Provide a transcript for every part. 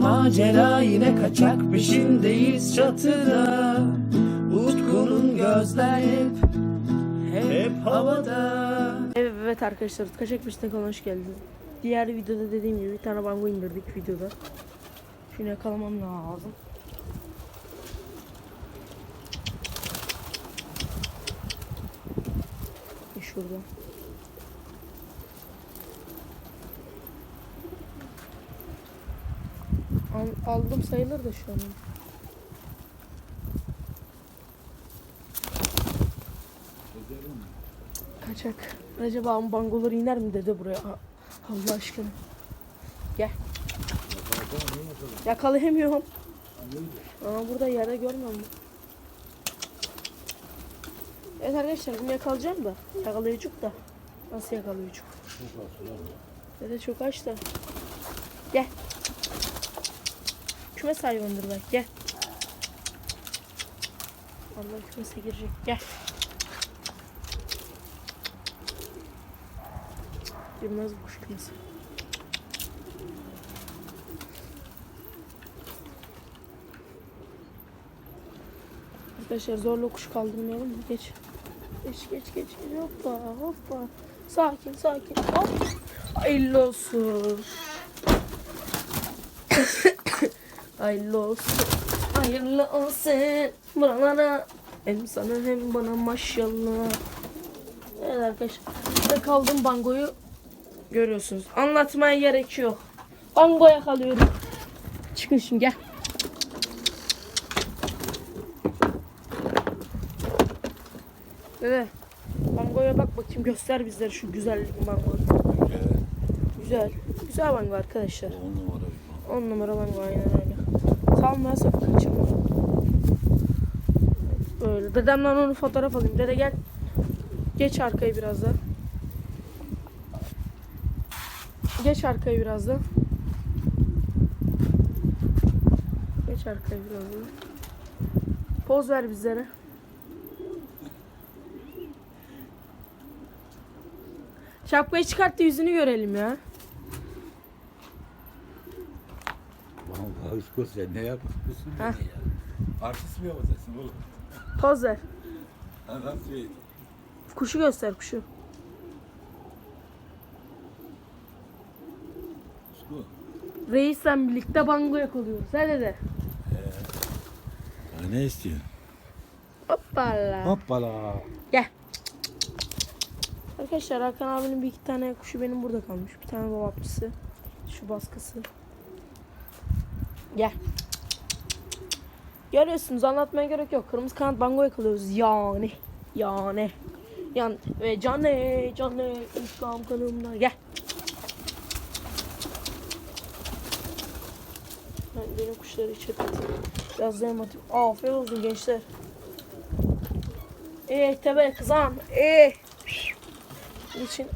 macera yine kaçak peşindeyiz çatıda Utku'nun gözler hep hep havada Evet arkadaşlar Kaçak Peşinde kanalına hoş geldiniz. Diğer videoda dediğim gibi bir tane bango indirdik videoda. Şunu yakalamam lazım. E şurada. Al- aldım sayılır da şu an. Kaçak. Acaba bangoları iner mi dedi buraya. Allah aşkına. Gel. Yakalayamıyorum. Ama burada yerde görmüyorum. Evet arkadaşlar bunu yakalayacağım da. Yakalayıcık da. Nasıl yakalayıcık? Dede çok aç da. Gel. Kümes hayvandır bak gel. Allah kümese girecek. Gel. Girmez bu kuş kümesi. Arkadaşlar zorla kuş kaldırmayalım. Geç geç geç. geç. Hoppa hoppa. Sakin sakin. Hop. Hayırlı olsun. Hayırlı olsun. Hayırlı olsun. Buralara. Hem sana hem bana maşallah. Evet arkadaşlar. Ben kaldım bangoyu görüyorsunuz. Anlatmaya gerek yok. Bangoya kalıyorum. Çıkın şimdi gel. Dede. Bangoya bak bakayım göster bizlere şu güzellik bango. Güzel. Güzel bango arkadaşlar. 10 numara bango aynen öyle. Kaçırma. Böyle. Dedemden onu fotoğraf alayım. Dede gel. Geç arkayı biraz da. Geç arkayı biraz da. Geç arkayı biraz da. Poz ver bizlere. Şapkayı çıkart da yüzünü görelim ya. Sen ne yapıyorsun beni ya? Artist mi yapacaksın oğlum? Poz ver. Ha, Nasıl bir Kuşu göster kuşu. Usko? Reisle birlikte bango yakalıyoruz. Hadi de. Ha, ne istiyorsun? Hoppala. Hoppala. Gel. Arkadaşlar Hakan abinin bir iki tane kuşu benim burada kalmış. Bir tane babapçısı. Şu baskısı. Gel. Görüyorsunuz anlatmaya gerek yok. Kırmızı kanat bango yakalıyoruz. Yani. Yani. Yan ve cane cane İslam kanımda gel. Ben benim kuşları içeri atayım. Atayım. Aferin olsun gençler. Eh tebe kızan. Eh. Bunun için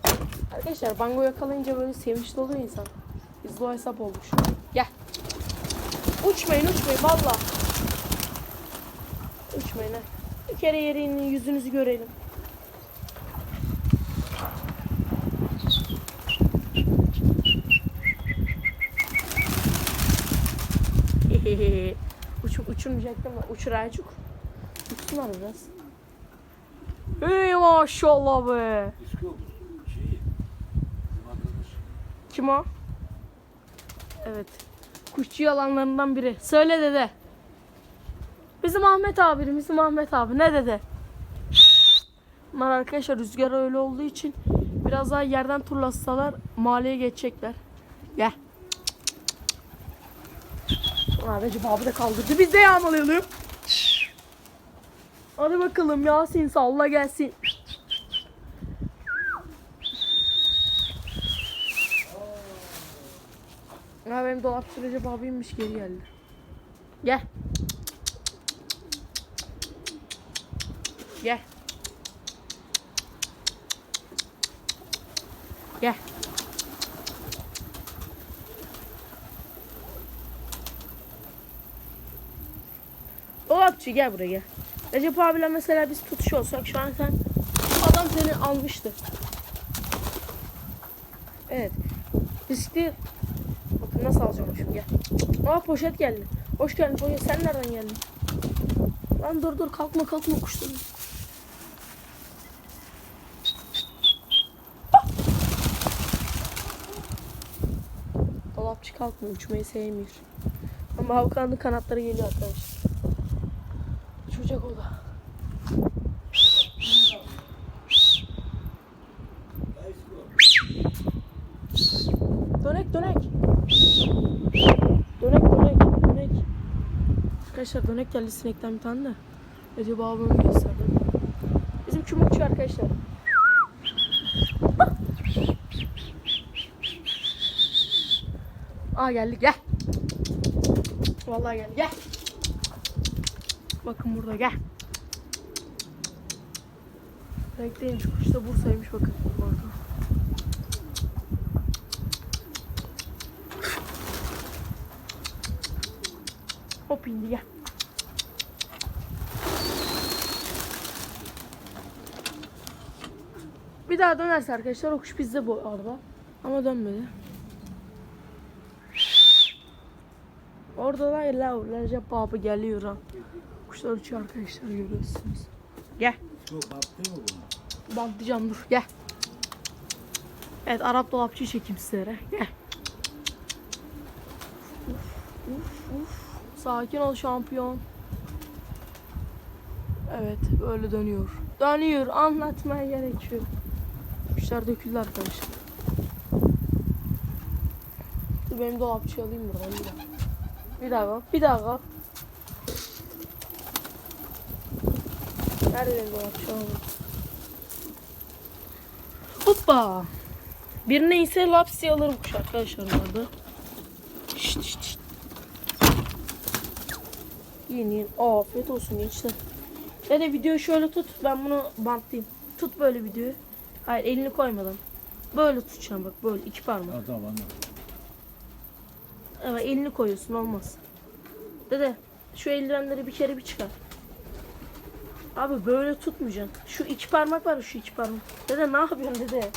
arkadaşlar bango yakalayınca böyle sevinçli oluyor insan. Biz o hesap an. Gel. Uçmayın uçmayın valla. Uçmayın ha. Bir kere yere inin yüzünüzü görelim. Uç, uçurmayacaktım da uçuracak. Uçsunlar biraz. Hey maşallah be. Kim o? Evet. Kuşçu yalanlarından biri. Söyle dede. Bizim Ahmet abi, bizim Ahmet abi. Ne dedi? Bunlar arkadaşlar rüzgar öyle olduğu için biraz daha yerden turlasalar mahalleye geçecekler. Gel. Recep abi de kaldırdı. Biz de yağmalayalım. Hadi bakalım Yasin salla gelsin. Ya benim dolapçı Recep abiymiş geri geldi. Gel. Gel. Gel. Dolapçı gel buraya gel. Recep abiyle mesela biz tutuşuyor olsak şu an sen adam seni almıştı. Evet. Bakın nasıl alacağım gel. Aa poşet geldi. Hoş geldin poşet. Sen nereden geldin? Lan dur dur kalkma kalkma kuşlarım. Dolapçı kalkmıyor. Uçmayı sevmiyor. Ama Hakan'ın kanatları geliyor arkadaşlar. Uçacak o da. Dönek. Dönek dönek dönek. Arkadaşlar dönek geldi sinekten bir tane de. Recep abimi gösterdim. Bizim uçuyor arkadaşlar. Aa geldi gel. Vallahi geldi gel. Bakın burada gel. Renkteymiş kuş da Bursa'ymış bakın. Orada. Hop indi gel. Bir daha dönerse arkadaşlar o kuş bizde bu arada. Ama dönmedi. Orada da la Recep abi geliyor ha. Kuşlar uçuyor arkadaşlar görüyorsunuz. Gel. Çok battı mı bunu? Bantlayacağım dur gel. Evet Arap dolapçıyı çekeyim sizlere. Gel. Uf, uf, uf. Sakin ol şampiyon. Evet böyle dönüyor. Dönüyor anlatmaya gerek yok. Kuşlar döküldü arkadaşlar. Dur benim dolapçıyı alayım buradan bir dakika. Bir dakika. Bir dakika. Nerede benim dolapçı alayım? Hoppa. Birine ise lapsi alırım kuş arkadaşlar vardı. Aa, afiyet olsun gençler. Dede videoyu şöyle tut. Ben bunu bantlayayım. Tut böyle videoyu. Hayır elini koymadan. Böyle tutacağım bak böyle iki parmak. Ha, tamam anladım. Evet elini koyuyorsun olmaz. Dede şu eldivenleri bir kere bir çıkar. Abi böyle tutmayacaksın. Şu iki parmak var ya, şu iki parmak. Dede ne yapıyorsun dede?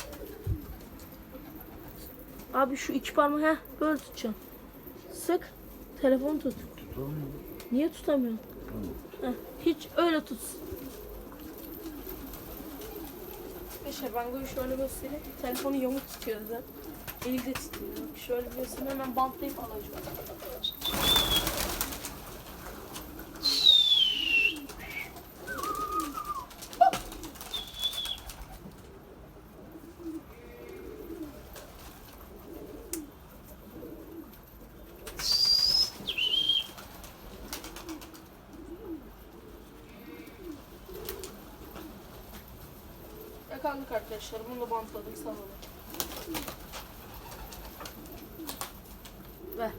Abi şu iki parmak heh böyle tutacaksın. Sık. Telefonu tut. Tutamıyor. Niye tutamıyorsun? Heh, hiç öyle tut. Arkadaşlar ben böyle şöyle göstereyim. Telefonu yamuk tutuyor dede. Eli de titriyor. Şöyle bir göstereyim hemen bantlayıp alacağım. Yakaladık arkadaşlar. Bunu da bantladık olun. Ver.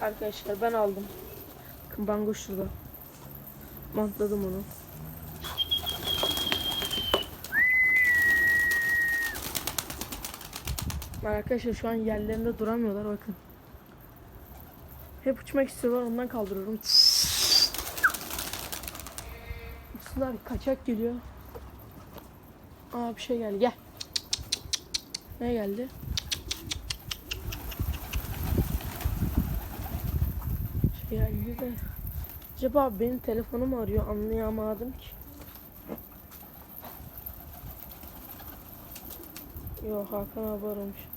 Arkadaşlar ben aldım. Bakın bango şurada. Bantladım onu. Arkadaşlar şu an yerlerinde duramıyorlar bakın. Hep uçmak istiyorlar ondan kaldırıyorum. Sular kaçak geliyor. Aa bir şey geldi gel. Ne geldi? Şey geldi de. Acaba benim telefonum arıyor anlayamadım ki. Yo Hakan abi aramış.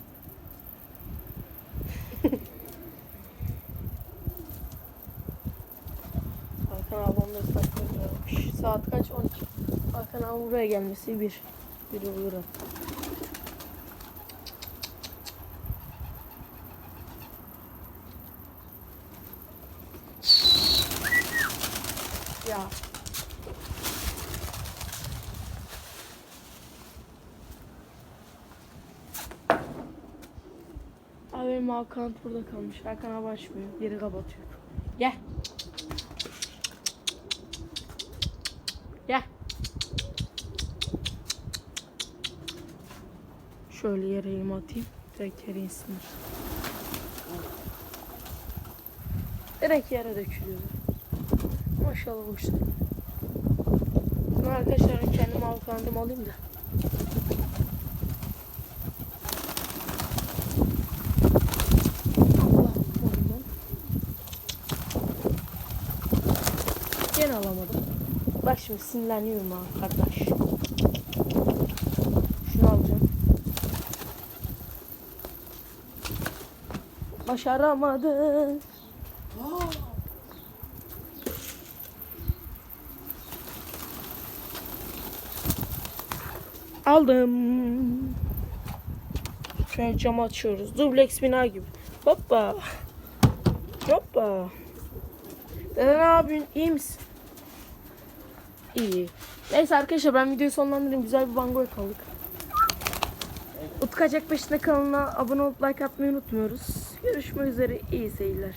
Hakan abi 14 Saat kaç? 12. Hakan abi buraya gelmesi bir. Bir olur. Ya. Abi benim Hakan burada kalmış. Hakan abi açmıyor. Geri kapatıyor. Gel. Şöyle yere yem atayım. Direkt yere insinler. Direkt yere dökülüyor. Maşallah hoşlar. Şimdi arkadaşlar kendimi avuklandım alayım da. Gene alamadım. Bak şimdi sinirleniyorum ha kardeş. Başaramadım. Aldım. Şöyle camı açıyoruz. Dubleks bina gibi. Hoppa. Hoppa. Dede ne yapıyorsun? İyi misin? İyi. Neyse arkadaşlar ben videoyu sonlandırayım. Güzel bir bango yakaladık. Utkacak peşinde kanalına abone olup like atmayı unutmuyoruz. Görüşmek üzere. İyi seyirler.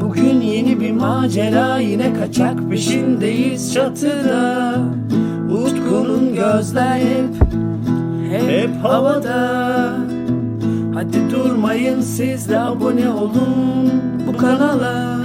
Bugün yeni bir macera yine kaçak peşindeyiz çatıda Utku'nun gözler hep hep havada Hadi durmayın siz de abone olun bu kanala